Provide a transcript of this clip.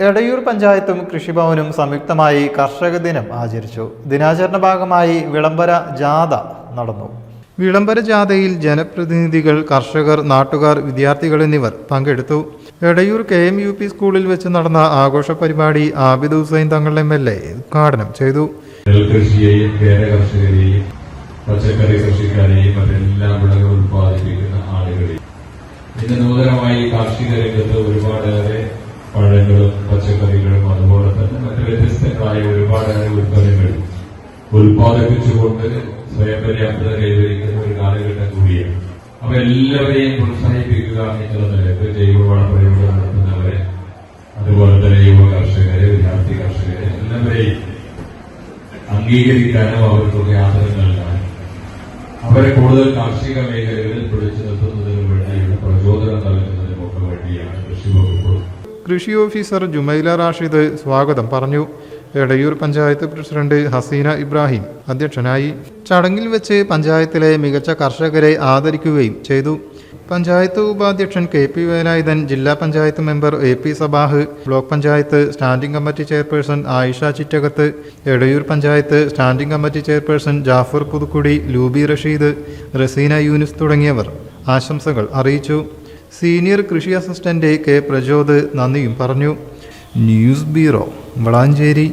എടയൂർ പഞ്ചായത്തും കൃഷിഭവനും സംയുക്തമായി കർഷക ദിനം ആചരിച്ചു. ദിനാചരണ ഭാഗമായി വിളംബര ജാഥ നടന്നു. വിളംബര ജാഥയിൽ ജനപ്രതിനിധികൾ കർഷകർ നാട്ടുകാർ വിദ്യാർത്ഥികൾ എന്നിവർ പങ്കെടുത്തു. Edayur K M U P സ്കൂളിൽ വെച്ച് നടന്ന ആഘോഷ പരിപാടി Abid Hussain Thangal M L A ഉദ്ഘാടനം ചെയ്തു. നെൽകൃഷിയെയും കർഷകരെയും പച്ചക്കറി കൃഷിക്കാരെയും മറ്റെല്ലാ വിളകൾ ഉൽപ്പാദിപ്പിക്കുന്ന ആളുകളെയും ഇന്ന് നൂതനമായി കാർഷിക രംഗത്ത് ഒരുപാടേറെ പഴങ്ങളും പച്ചക്കറികളും അതുപോലെ തന്നെ മറ്റ് വ്യത്യസ്തങ്ങളായ ഒരുപാട് ഉൽപ്പന്നങ്ങൾ ഉൽപ്പാദിപ്പിച്ചുകൊണ്ട് സ്വയം പര്യാപ്തത കൈവരിക്കുന്ന ഒരു കാലഘട്ടം കൂടിയാണ്. അപ്പൊ എല്ലാവരെയും പ്രോത്സാഹിപ്പിക്കുക എന്നുള്ള നിലയ്ക്ക് ജൈവവള പ്രയോഗം നടത്തുന്നവരെ അതുപോലെ തന്നെ യുവ കർഷകരെ വിദ്യാർത്ഥി കർഷകരെ എല്ലാവരെയും അംഗീകരിക്കാനും അവർക്കൊക്കെ ആദരം നൽകാനും. അവരെ കൂടുതൽ കാർഷിക മേഖലകളിൽ പിടിച്ചു നിർത്തുന്നതിന് വേണ്ടിയുള്ള പ്രചോദനം നൽകുന്നതിനുമൊക്കെ വേണ്ടിയാണ് കൃഷി വകുപ്പ്. കൃഷി ഓഫീസർ ജുമൈല റാഷിദ് സ്വാഗതം പറഞ്ഞു. എടയൂർ പഞ്ചായത്ത് പ്രസിഡന്റ് ഹസീന ഇബ്രാഹിം അധ്യക്ഷനായി ചടങ്ങിൽ വെച്ച് പഞ്ചായത്തിലെ മികച്ച കർഷകരെ ആദരിക്കുകയും ചെയ്തു. പഞ്ചായത്ത് ഉപാധ്യക്ഷൻ കെ പി വേലായുധൻ ജില്ലാ panchayat member A P Sabah block panchayat standing committee chairperson Ayisha Chittakath Edayur panchayat standing committee chairperson Jafar Puthukkudi Lubi Rasheed Raseena Yunus തുടങ്ങിയവർ ആശംസകൾ അറിയിച്ചു. സീനിയർ കൃഷി അസിസ്റ്റന്റ് കെ പ്രജോദ് നന്ദിയും പറഞ്ഞു. News bureau Valanchery.